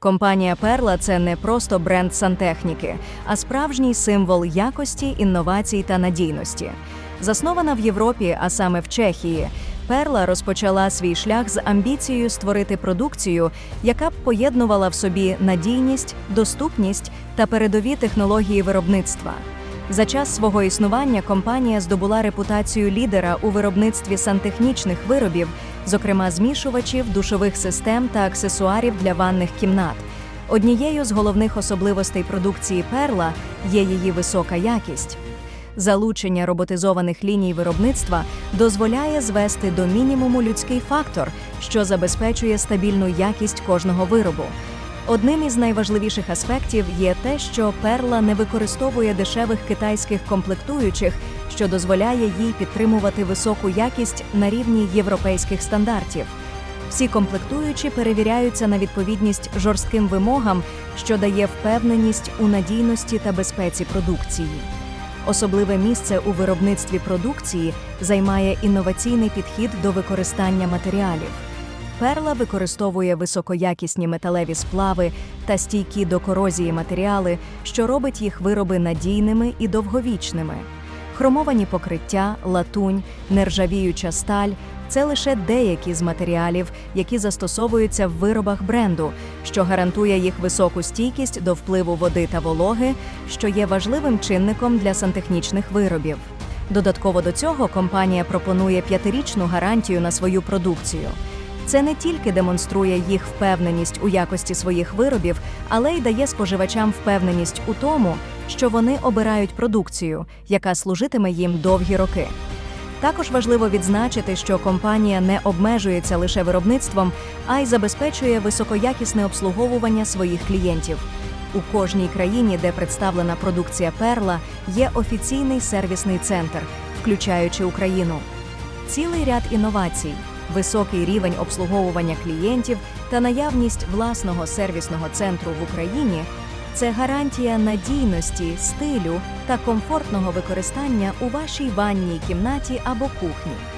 Компанія Перла це не просто бренд сантехніки, а справжній символ якості, інновацій та надійності. Заснована в Європі, а саме в Чехії, Перла розпочала свій шлях з амбіцією створити продукцію, яка б поєднувала в собі надійність, доступність та передові технології виробництва. За час свого існування компанія здобула репутацію лідера у виробництві сантехнічних виробів, зокрема змішувачів, душових систем та аксесуарів для ванних кімнат. Однією з головних особливостей продукції Перла є її висока якість. Залучення роботизованих ліній виробництва дозволяє звести до мінімуму людський фактор, що забезпечує стабільну якість кожного виробу. Одним із найважливіших аспектів є те, що перла не використовує дешевих китайських комплектуючих, що дозволяє їй підтримувати високу якість на рівні європейських стандартів. Всі комплектуючі перевіряються на відповідність жорстким вимогам, що дає впевненість у надійності та безпеці продукції. Особливе місце у виробництві продукції займає інноваційний підхід до використання матеріалів. Перла використовує високоякісні металеві сплави та стійкі до корозії матеріали, що робить їх вироби надійними і довговічними. Хромовані покриття, латунь, нержавіюча сталь це лише деякі з матеріалів, які застосовуються в виробах бренду, що гарантує їх високу стійкість до впливу води та вологи, що є важливим чинником для сантехнічних виробів. Додатково до цього компанія пропонує п'ятирічну гарантію на свою продукцію. Це не тільки демонструє їх впевненість у якості своїх виробів, але й дає споживачам впевненість у тому, що вони обирають продукцію, яка служитиме їм довгі роки. Також важливо відзначити, що компанія не обмежується лише виробництвом, а й забезпечує високоякісне обслуговування своїх клієнтів. У кожній країні, де представлена продукція перла, є офіційний сервісний центр, включаючи Україну. Цілий ряд інновацій, високий рівень обслуговування клієнтів та наявність власного сервісного центру в Україні це гарантія надійності, стилю та комфортного використання у вашій ванній кімнаті або кухні.